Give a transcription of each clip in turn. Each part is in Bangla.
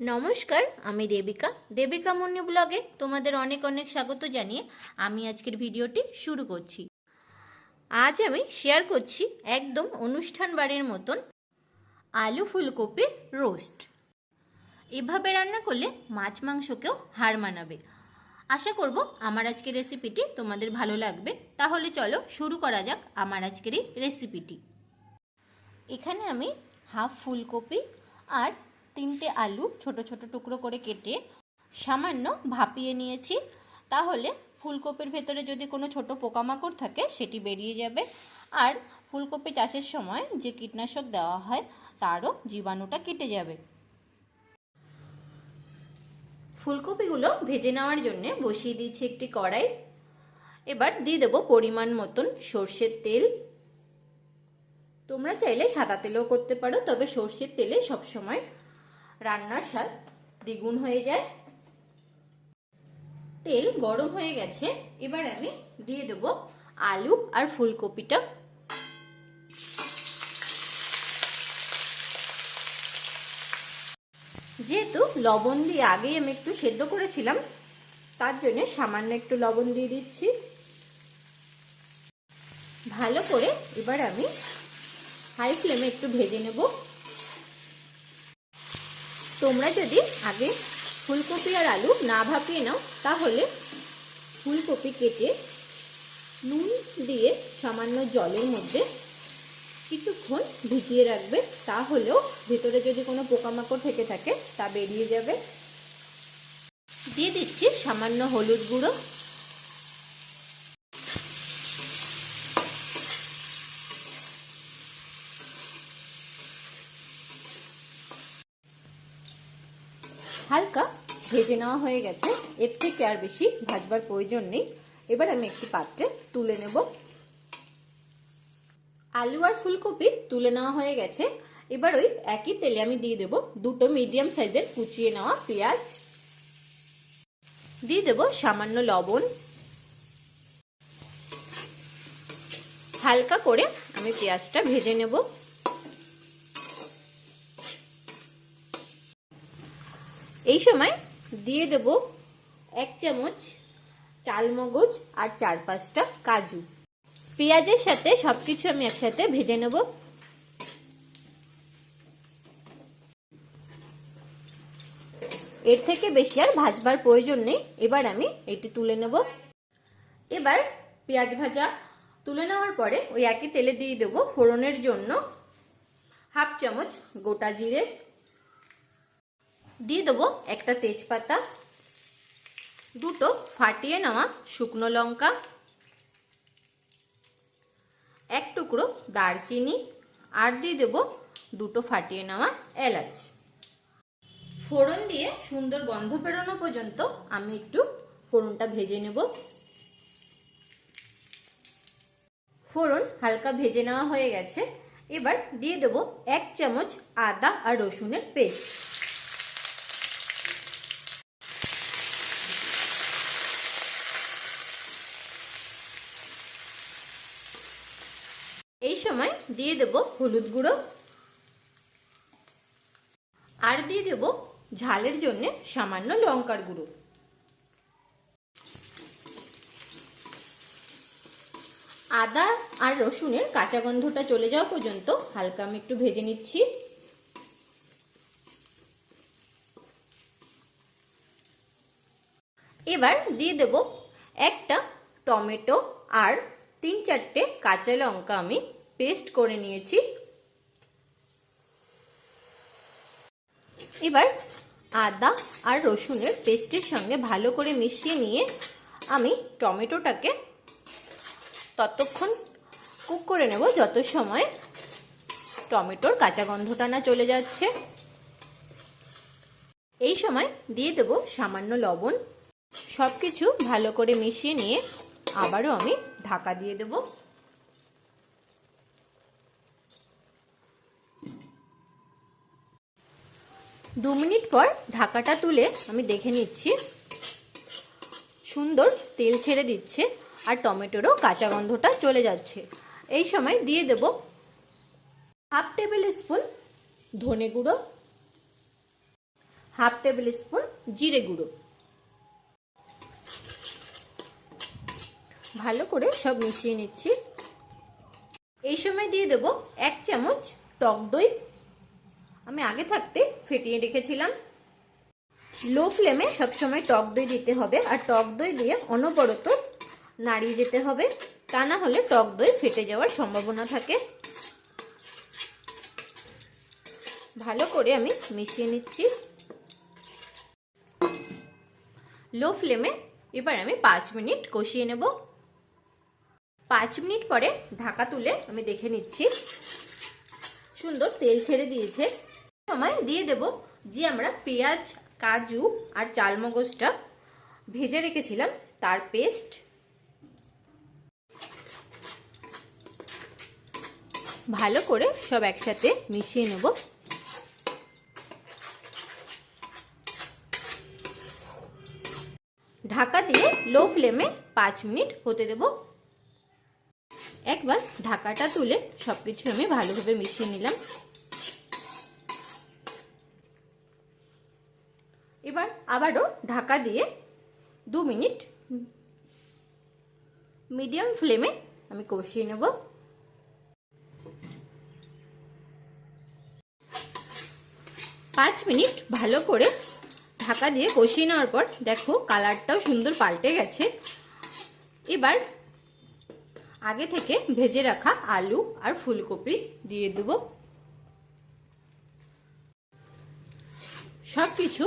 নমস্কার, আমি দেবিকা। দেবিকা মুন্নি ব্লগে তোমাদের অনেক অনেক স্বাগত জানিয়ে আমি আজকের ভিডিওটি শুরু করছি। আজ আমি শেয়ার করছি একদম অনুষ্ঠান বাড়ির মতন আলু ফুলকপির রোস্ট এভাবে রান্না করলে মাছ মাংসকেও হার মানাবে। আশা করব আমার আজকের রেসিপিটি তোমাদের ভালো লাগবে। তাহলে চলো শুরু করা যাক আমার আজকের এই রেসিপিটি এখানে আমি হাফ ফুলকপি আর তিনটে আলু ছোট ছোট টুকরো করে কেটে সামান্য ভাপিয়ে নিয়েছি। তাহলে ফুলকপির ভেতরে যদি কোনো ছোট পোকামাকড় থাকে, সেটি বেরিয়ে যাবে। আর ফুলকপি চাষের সময় যে কীটনাশক দেওয়া হয়, তারও জীবাণুটা কেটে যাবে। ফুলকপিগুলো ভেজে নেওয়ার জন্য বসিয়ে দিয়েছি একটি কড়াই। এবার দিয়ে দেবো পরিমাণ মতন সর্ষের তেল। তোমরা চাইলে সাদা তেলেও করতে পারো, তবে সর্ষের তেলে সবসময় রান্নার স্বাদ দ্বিগুণ হয়ে যায়। তেল গরম হয়ে গেছে, এবার আমি দিয়ে দেব আলু আর ফুলকপিটা। যেহেতু লবণ দিয়ে আগেই আমি একটু সেদ্ধ করেছিলাম, তার জন্য সামান্য একটু লবণ দিয়ে দিচ্ছি। ভালো করে এবার আমি হাই ফ্লেমে একটু ভেজে নেব। তোমরা যদি আগে ফুলকপি আর আলু না ভাপিয়ে নাও, তাহলে ফুলকপি কেটে নুন দিয়ে সামান্য জলের মধ্যে কিছুক্ষণ ভিজিয়ে রাখবে, তাহলেও ভেতরে যদি কোনো পোকামাকড় থেকে থাকে, তা বেরিয়ে যাবে। দিয়ে দিচ্ছি সামান্য হলুদ গুঁড়ো। হালকা ভেজে নেওয়া হয়ে গেছে। এর থেকে আর বেশি ভাজবার প্রয়োজন নেই। এবার আমি একটি পাত্রে তুলে নেব। আলু আর ফুলকপি তুলে নেওয়া হয়ে গেছে। এবার ওই একই তেলে আমি দিয়ে দেব দুটো মিডিয়াম সাইজের কুচিয়ে নেওয়া পেঁয়াজ। দিয়ে দেব সামান্য লবণ। হালকা করে আমি পেঁয়াজটা ভেজে নেব। এই সময় দিয়ে দেব এক চামচ চালমগজ আর চার পাঁচটা কাজু। পেঁয়াজের সাথে সব কিছু আমি একসাথে ভেজে নেব। এর থেকে বেশি আর ভাজবার প্রয়োজন নেই। এবার আমি এটি তুলে নেব। এবার পেঁয়াজ ভাজা তুলে নেওয়ার পরে ওই একই তেলে দিয়ে দেবো ফোড়নের জন্য হাফ চামচ গোটা জিরে দিয়ে দেবো একটা তেজপাতা, দুটো ফাটিয়ে নেওয়া শুকনো লঙ্কা, এক টুকরো দারচিনি, আর দিয়ে দেবো দুটো ফাটিয়ে নেওয়া এলাচ। ফোড়ন দিয়ে সুন্দর গন্ধ বেরোনো পর্যন্ত আমি একটু ফোড়নটা ভেজে নেব। ফোড়ন হালকা ভেজে নেওয়া হয়ে গেছে। এবার দিয়ে দেবো এক চামচ আদা আর রসুনের পেস্ট। এই সময় দিয়ে দেব হলুদ গুঁড়ো। আর দিয়ে দেব ঝালের জন্য সামান্য লঙ্কার গুঁড়ো। আদা আর রসুনের কাঁচা গন্ধটা চলে যাওয়া পর্যন্ত হালকা আমি একটু ভেজে নিচ্ছি। এবার দিয়ে দেব একটা টমেটো আর তিন চারটে কাঁচা লঙ্কা আমি পেস্ট করে নিয়েছি। এবার আদা আর রসুনের পেস্টের সঙ্গে ভালো করে মিশিয়ে নিয়ে আমি টমেটোটাকে ততক্ষণ কুক করে নেব যত সময় টমেটোর কাঁচা গন্ধটা না চলে যাচ্ছে। এই সময় দিয়ে দেব সামান্য লবণ। সব কিছু ভালো করে মিশিয়ে নিয়ে আবারও আমি ঢাকা দিয়ে দেব। দু মিনিট পর ঢাকাটা তুলে আমি দেখে নিচ্ছি। সুন্দর তেল ছেড়ে দিচ্ছে আর টমেটোরও কাঁচা গন্ধটা চলে যাচ্ছে। এই সময় দিয়ে দেব হাফ টেবিল স্পুন ধনে গুঁড়ো, হাফ টেবিল স্পুন জিরে গুঁড়ো। ভালো করে সব মিশিয়ে নিচ্ছি। এই সময় দিয়ে দেব এক চামচ টক দই। আমি আগে থাকতে ফেটিয়ে রেখেছিলাম। লো ফ্লেমে সবসময় টক দই দিতে হবে আর টক দই দিয়ে অনবরত নাড়িয়ে যেতে হবে। তা না হলে টক দই ফেটে যাওয়ার সম্ভাবনা থাকে। ভালো করে আমি মিশিয়ে নিচ্ছি। লো ফ্লেমে এবার আমি পাঁচ মিনিট কষিয়ে নেব। পাঁচ মিনিট পরে ঢাকা তুলে আমি দেখে নিচ্ছি। সুন্দর তেল ছেড়ে দিয়েছে। সময় দিয়ে দেব যে আমরা পেঁয়াজ, কাজু আর চালমগজটা ভেজে রেখেছিলাম, তার পেস্ট। ভালো করে সব একসাথে মিশিয়ে নেব। ঢাকা দিয়ে লো ফ্লেমে পাঁচ মিনিট হতে দেব। একবার ঢাকাটা তুলে সবকিছু আমি ভালোভাবে মিশিয়ে নিলাম। এবার আবারও ঢাকা দিয়ে দু মিনিট মিডিয়াম ফ্লেমে আমি কষিয়ে নেব। পাঁচ মিনিট ভালো করে ঢাকা দিয়ে কষিয়ে নেওয়ার পর দেখো কালারটাও সুন্দর পাল্টে গেছে। এবার আগে থেকে ভেজে রাখা আলু আর ফুলকপি দিয়ে দেব। সব কিছু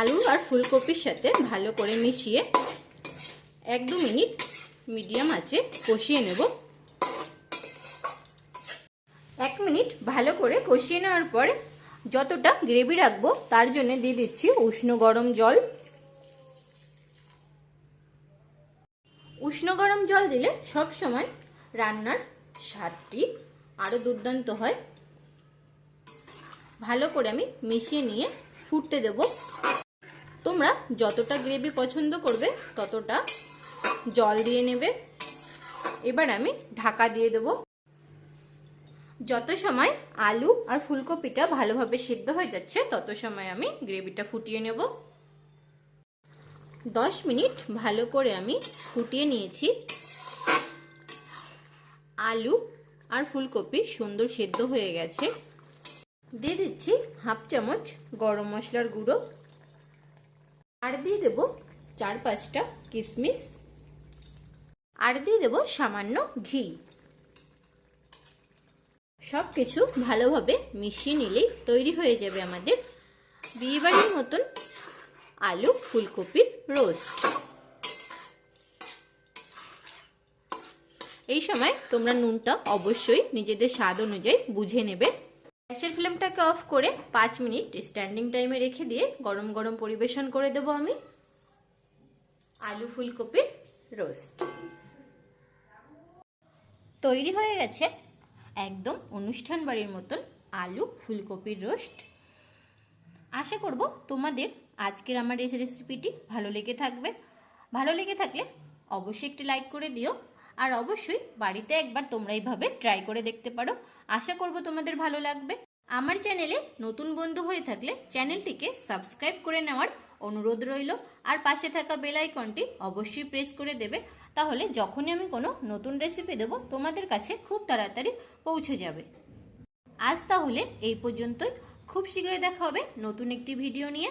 আলু আর ফুলকপির সাথে ভালো করে মিশিয়ে এক দু মিনিট মিডিয়াম আছে কষিয়ে নেব। এক মিনিট ভালো করে কষিয়ে নেওয়ার পরে যতটা গ্রেভি রাখব তার জন্য দিয়ে দিচ্ছি উষ্ণ গরম জল। উষ্ণ গরম জল দিলে সব সময় রান্নার স্বাদটি আরও দুর্দান্ত হয়। ভালো করে আমি মিশিয়ে নিয়ে ফুটতে দেব। তোমরা যতটা গ্রেভি পছন্দ করবে, ততটা জল দিয়ে নেবে। এবার আমি ঢাকা দিয়ে দেবো। যত সময় আলু আর ফুলকপিটা ভালোভাবে সিদ্ধ হয়ে যাচ্ছে, তত সময় আমি গ্রেভিটা ফুটিয়ে নেব। দশ মিনিট ভালো করে আমি ফুটিয়ে নিয়েছি। আলু আর ফুলকপি সুন্দর সেদ্ধ হয়ে গেছে। দিয়ে দিচ্ছি হাফ চামচ গরম মশলার গুঁড়ো। আর দিয়ে দেব চার পাঁচটা কিশমিশ আর দিয়ে দেব সামান্য ঘি। সব কিছু ভালোভাবে মিশিয়ে নিলেই তৈরি হয়ে যাবে আমাদের বিয়েবাড়ির মতন আলু ফুলকপির রোস্ট। এই সময় তোমরা নুনটা অবশ্যই নিজেদের স্বাদ অনুযায়ী বুঝে নেবে। গ্যাসের ফ্লেমটাকে অফ করে পাঁচ মিনিট স্ট্যান্ডিং টাইমে রেখে দিয়ে গরম গরম পরিবেশন করে দেবো আমি। আলু ফুলকপির রোস্ট। তৈরি হয়ে গেছে একদম অনুষ্ঠান বাড়ির মতন আলু ফুলকপির রোস্ট। আশা করব তোমাদের আজকের আমার এই রেসিপিটি ভালো লেগে থাকবে। ভালো লেগে থাকলে অবশ্যই একটি লাইক করে দিও। আর অবশ্যই বাড়িতে একবার তোমরা এইভাবে ট্রাই করে দেখতে পারো। আশা করব তোমাদের ভালো লাগবে। আমার চ্যানেলে নতুন বন্ধু হয়ে থাকলে চ্যানেলটিকে সাবস্ক্রাইব করে নেওয়ার অনুরোধ রইল। আর পাশে থাকা বেল আইকনটি অবশ্যই প্রেস করে দেবে। তাহলে যখনই আমি কোনো নতুন রেসিপি দেবো, তোমাদের কাছে খুব তাড়াতাড়ি পৌঁছে যাবে। আজ তাহলে এই পর্যন্তই। খুব শীঘ্রই দেখা হবে নতুন একটি ভিডিও নিয়ে।